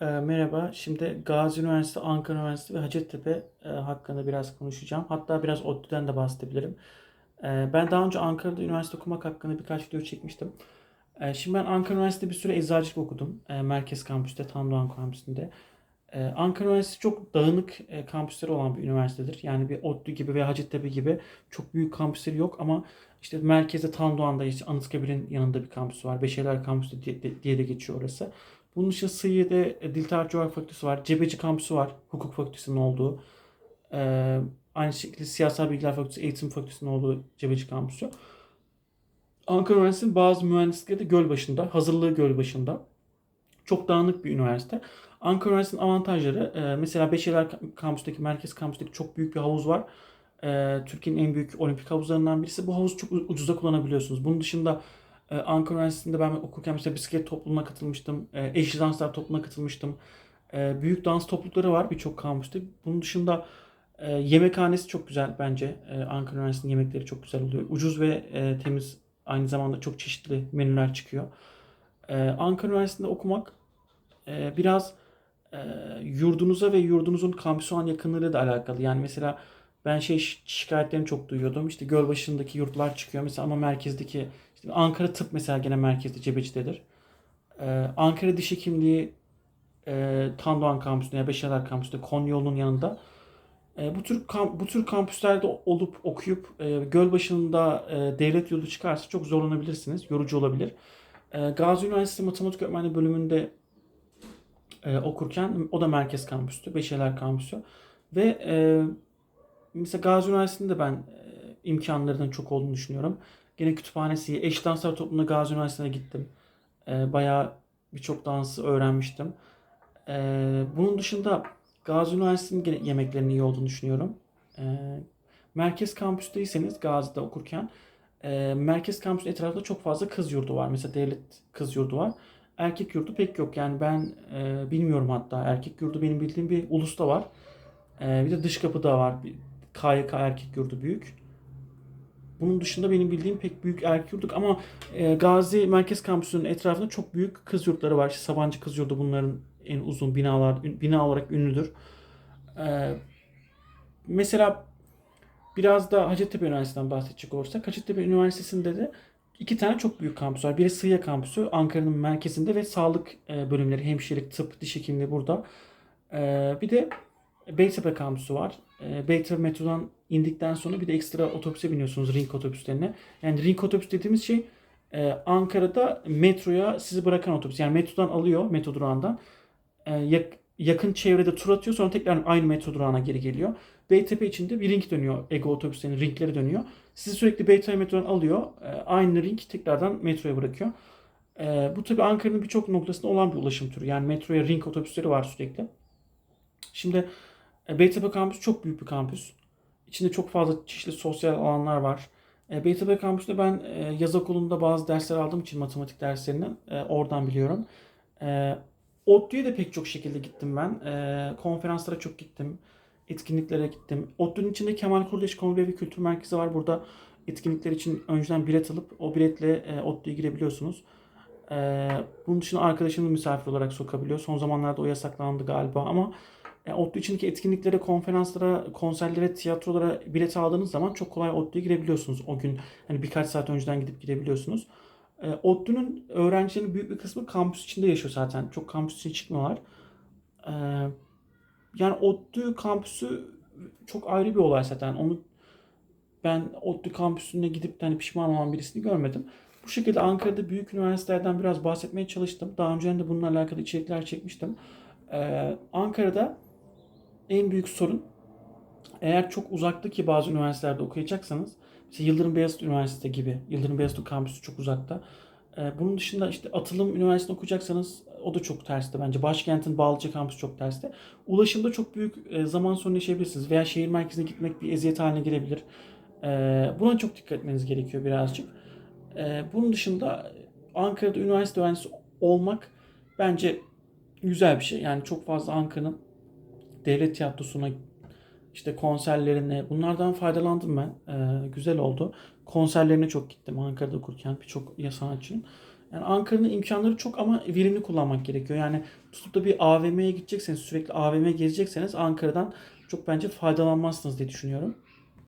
Ee, merhaba. Şimdi Gazi Üniversitesi, Ankara Üniversitesi ve Hacettepe e, hakkında biraz konuşacağım. Hatta biraz ODTÜ'den de bahsedebilirim. Ee, ben daha önce Ankara'da üniversite okumak hakkında birkaç video çekmiştim. Ee, şimdi ben Ankara Üniversitesi'nde bir süre eczacılık okudum. Ee, Merkez Kampüs'te, Tandoğan Kampüsü'nde. Ee, Ankara Üniversitesi çok dağınık e, kampüsleri olan bir üniversitedir. Yani bir ODTÜ gibi veya Hacettepe gibi çok büyük kampüsleri yok ama işte merkezde Tandoğan'da işte Anıtkabir'in yanında bir kampüs var. Beşevler Kampüsü diye de, diye de geçiyor orası. Bunun dışında Sığıye'de e, Dil Tarih Coğrafya Fakültesi var. Cebeci Kampüsü var. Hukuk Fakültesi'nin olduğu. Ee, aynı şekilde Siyasal Bilgiler Fakültesi, Eğitim Fakültesi'nin olduğu Cebeci Kampüsü. Ankara Üniversitesi'nin bazı mühendislikleri de Gölbaşı'nda. Hazırlığı Gölbaşı'nda. Çok dağınık bir üniversite. Ankara Üniversitesi'nin avantajları e, mesela Beşevler Kampüs'teki, Merkez Kampüs'teki çok büyük bir havuz var. E, Türkiye'nin en büyük olimpik havuzlarından birisi. Bu havuzu çok ucuza kullanabiliyorsunuz. Bunun dışında ee, Ankara Üniversitesi'nde ben okurken mesela bisiklet topluluğuna katılmıştım. Ee, Eşli danslar topluluğuna katılmıştım. Ee, Büyük dans toplulukları var birçok kampüste. Bunun dışında e, yemekhanesi çok güzel bence. Ee, Ankara Üniversitesi'nin yemekleri çok güzel oluyor. Ucuz ve e, temiz aynı zamanda çok çeşitli menüler çıkıyor. Ankara Üniversitesi'nde okumak e, biraz yurdunuza ve yurdunuzun kampüsü olan yakınlığıyla da alakalı. Yani mesela ben şey şikayetlerini çok duyuyordum. İşte Gölbaşı'ndaki yurtlar çıkıyor mesela ama merkezdeki işte Ankara Tıp mesela gene merkezde Cebeci'dedir. Ee, Ankara Diş Hekimliği e, Tandoğan kampüsünde ya Beşiktaş kampüsünde Konya yanında. E, bu tür kamp, bu tür kampüslerde olup okuyup e, Gölbaşı'nda e, devlet yolu çıkarsa çok zorlanabilirsiniz. Yorucu olabilir. E, Gazi Üniversitesi Matematik Öğretmenliği bölümünde e, okurken o da merkez kampüstü. Beşiktaş kampüsü. Ve e, mesela Gazi Üniversitesi'nde ben e, imkanlarının çok olduğunu düşünüyorum. Gene kütüphanesi, eş danslar topluluğunda Gazi Üniversitesi'ne gittim. E, bayağı birçok dansı öğrenmiştim. E, bunun dışında Gazi Üniversitesi'nin gene yemeklerinin iyi olduğunu düşünüyorum. E, merkez kampüsteyseniz Gazi'de okurken e, merkez kampüsün etrafında çok fazla kız yurdu var. Mesela devlet kız yurdu var. Erkek yurdu pek yok. Yani ben e, bilmiyorum hatta. Erkek yurdu benim bildiğim bir ulusta var. E, bir de dış kapıda var. KYK erkek yurdu büyük. Bunun dışında benim bildiğim pek büyük erkek yurduk ama e, Gazi Merkez Kampüsü'nün etrafında çok büyük kız yurtları var. İşte Sabancı Kız Yurdu bunların en uzun binalar bina olarak ünlüdür. E, mesela biraz da Hacettepe Üniversitesi'nden bahsedecek olursak Hacettepe Üniversitesi'nde de iki tane çok büyük kampüs var. Biri Sığıya Kampüsü Ankara'nın merkezinde ve sağlık e, bölümleri, hemşirelik, tıp, diş hekimliği burada. E, bir de Beytepe kampüsü var. E, Beytepe metrodan indikten sonra bir de ekstra otobüse biniyorsunuz ring otobüslerine. Yani ring otobüs dediğimiz şey Ankara'da metroya sizi bırakan otobüs. Yani metrodan alıyor metro durağından. Yak, yakın çevrede tur atıyor sonra tekrar aynı metro durağına geri geliyor. Beytepe içinde bir ring dönüyor. Ego otobüslerinin ringleri dönüyor. Sizi sürekli Beytepe metrodan alıyor. E, aynı ring tekrardan metroya bırakıyor. E, bu tabi Ankara'nın birçok noktasında olan bir ulaşım türü. Yani metroya ring otobüsleri var sürekli. Şimdi e, Beytepe kampüsü çok büyük bir kampüs. İçinde çok fazla çeşitli sosyal alanlar var. Beytepe kampüsünde ben yaz okulunda bazı dersler aldığım için matematik derslerinden e, oradan biliyorum. E, ODTÜ'ye de pek çok şekilde gittim ben. E, konferanslara çok gittim. Etkinliklere gittim. ODTÜ'nün içinde Kemal Kurdeş Kongre ve Kültür Merkezi var. Burada etkinlikler için önceden bilet alıp o biletle e, ODTÜ'ye girebiliyorsunuz. E, bunun dışında arkadaşını misafir olarak sokabiliyor. Son zamanlarda o yasaklandı galiba ama yani ODTÜ içindeki etkinliklere, konferanslara, konserlere, tiyatrolara bilet aldığınız zaman çok kolay ODTÜ'ye girebiliyorsunuz. O gün hani birkaç saat önceden gidip girebiliyorsunuz. E, ODTÜ'nün öğrencilerinin büyük bir kısmı kampüs içinde yaşıyor zaten. Çok kampüs için çıkmıyorlar. E, yani ODTÜ kampüsü çok ayrı bir olay zaten. Onu ben ODTÜ kampüsüne gidip hani pişman olan birisini görmedim. Bu şekilde Ankara'da büyük üniversitelerden biraz bahsetmeye çalıştım. Daha önce de bununla alakalı içerikler çekmiştim. Ee, Ankara'da en büyük sorun eğer çok uzaktaki bazı üniversitelerde okuyacaksanız mesela Yıldırım Beyazıt Üniversitesi gibi Yıldırım Beyazıt kampüsü çok uzakta. Ee, bunun dışında işte Atılım Üniversitesi'nde okuyacaksanız o da çok terste bence. Başkentin Bağlıca kampüsü çok terste. Ulaşımda çok büyük e, zaman sorunu yaşayabilirsiniz veya şehir merkezine gitmek bir eziyet haline gelebilir. Ee, buna çok dikkat etmeniz gerekiyor birazcık. Ee, bunun dışında Ankara'da üniversite öğrencisi olmak bence güzel bir şey. Yani çok fazla Ankara'nın devlet tiyatrosuna işte konserlerine bunlardan faydalandım ben. Ee, güzel oldu. Konserlerine çok gittim Ankara'da okurken birçok sanatçının. Yani Ankara'nın imkanları çok ama verimli kullanmak gerekiyor. Yani tutup da bir AVM'ye gidecekseniz, sürekli AVM gezecekseniz Ankara'dan çok bence faydalanmazsınız diye düşünüyorum.